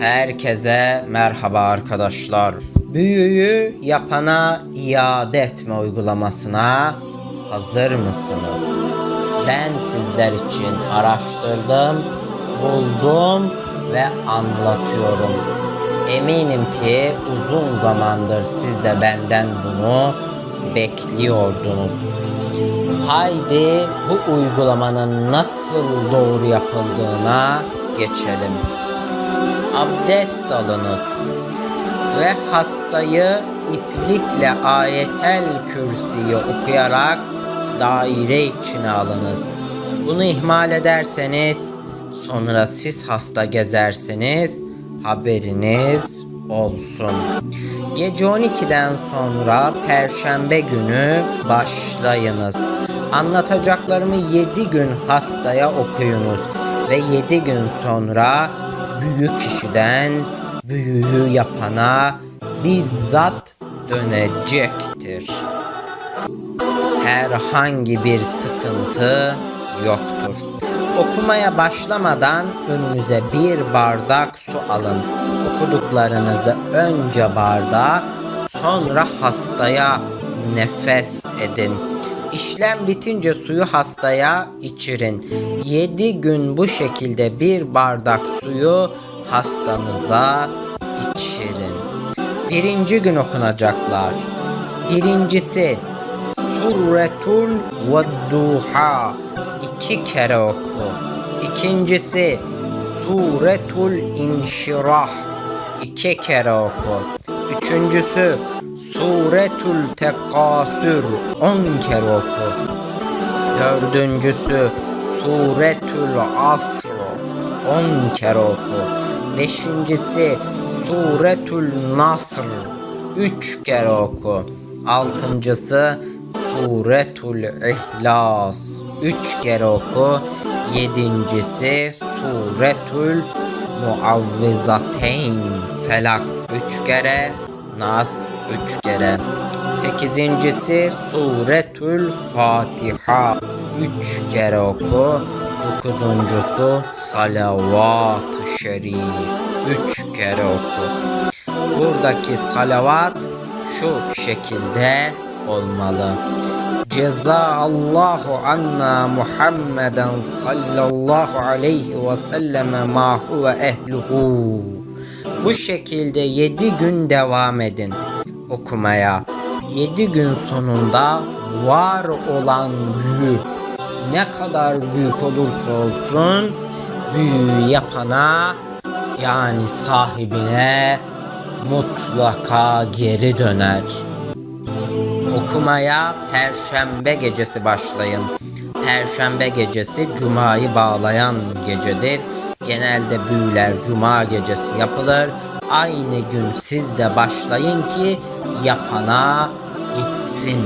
Herkese merhaba arkadaşlar. Büyüyü yapana iade etme uygulamasına hazır mısınız? Ben sizler için araştırdım, buldum ve anlatıyorum. Eminim ki uzun zamandır siz de benden bunu bekliyordunuz. Haydi bu uygulamanın nasıl doğru yapıldığına geçelim. Abdest alınız ve hastayı iplikle ayetel kürsüyü okuyarak daire içine alınız. Bunu ihmal ederseniz sonra siz hasta gezersiniz haberiniz olsun. Gece 12'den sonra perşembe günü başlayınız. Anlatacaklarımı 7 gün hastaya okuyunuz ve 7 gün sonra büyük kişiden büyüğü yapana bizzat dönecektir. Herhangi bir sıkıntı yoktur. Okumaya başlamadan önünüze bir bardak su alın. Okuduklarınızı önce bardağa sonra hastaya nefes edin. İşlem bitince suyu hastaya içirin. 7 gün bu şekilde bir bardak suyu hastanıza içirin. Birinci gün okunacaklar. Birincisi Suretul Vedduha iki kere oku. İkincisi Suretul İnşirah iki kere oku. Üçüncüsü Suretul Tekasür on kere oku. Dördüncüsü Suretul Asr on kere oku. Beşincisi Suretul Nasr üç kere oku. Altıncısı Suretul İhlas üç kere oku. Yedincisi Suretul Muavvizateyn Felak üç kere. Nas üç kere. Sekizincisi Suretül Fatiha üç kere oku. Dokuzuncusu Salavat-ı Şerif üç kere oku. Buradaki salavat şu şekilde olmalı. Cezaallahu anna Muhammeden sallallahu aleyhi ve selleme ma huve ehluhu. Bu şekilde 7 gün devam edin okumaya. 7 gün sonunda var olan büyü ne kadar büyük olursa olsun büyüyü yapana yani sahibine mutlaka geri döner. Okumaya Perşembe gecesi başlayın. Perşembe gecesi Cuma'yı bağlayan gecedir. Genelde büyüler Cuma gecesi yapılır. Aynı gün siz de başlayın ki yapana gitsin.